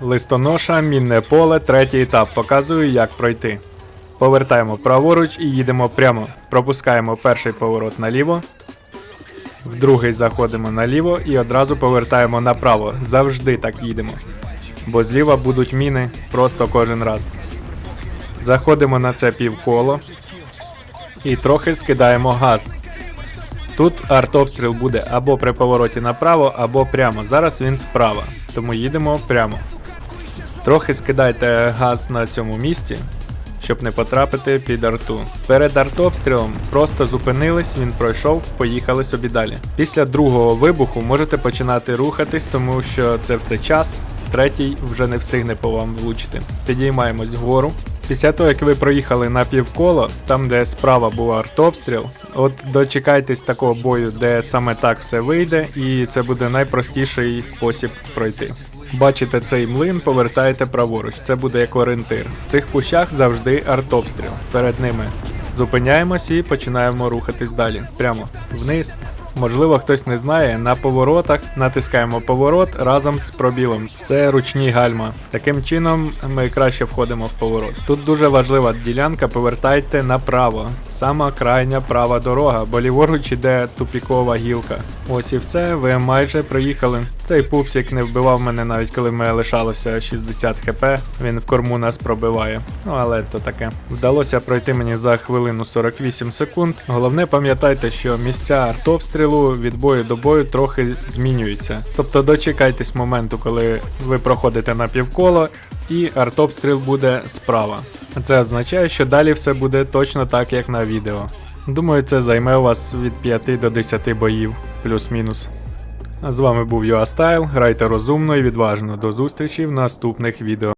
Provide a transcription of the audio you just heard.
Листоноша, мінне поле, третій етап. Показую, як пройти. Повертаємо праворуч і їдемо прямо. Пропускаємо перший поворот наліво. В другий заходимо наліво і одразу повертаємо направо. Завжди так їдемо. Бо зліва будуть міни просто кожен раз. Заходимо на це півколо і трохи скидаємо газ. Тут артобстріл буде або при повороті направо, або прямо. Зараз він справа, тому їдемо прямо. Трохи скидайте газ на цьому місці, щоб не потрапити під арту. Перед артобстрілом просто зупинились, він пройшов, поїхали собі далі. Після другого вибуху можете починати рухатись, тому що це все час. Третій вже не встигне по вам влучити. Підіймаємось вгору. Після того, як ви проїхали на півколо, там де справа був артобстріл, от дочекайтесь такого бою, де саме так все вийде, і це буде найпростіший спосіб пройти. Бачите цей млин, повертаєте праворуч. Це буде як орієнтир. В цих пущах завжди артобстріл. Перед ними зупиняємось і починаємо рухатись далі. Прямо вниз. Можливо, хтось не знає, на поворотах натискаємо поворот разом з пробілом. Це ручні гальма. Таким чином ми краще входимо в поворот. Тут дуже важлива ділянка, повертайте направо. Сама крайня права дорога, бо ліворуч іде тупікова гілка. Ось і все, ви майже приїхали. Цей пупсик не вбивав мене навіть коли ми лишалося 60 хп. Він в корму нас пробиває. Ну але то таке. Вдалося пройти мені за хвилину 48 секунд. Головне пам'ятайте, що місця артобстрілу від бою до бою трохи змінюються. Тобто дочекайтесь моменту, коли ви проходите на півколо, і артобстріл буде справа. Це означає, що далі все буде точно так, як на відео. Думаю, це займе у вас від 5 до 10 боїв, плюс-мінус. А з вами був Юастайл. грайте розумно і відважно. До зустрічі в наступних відео.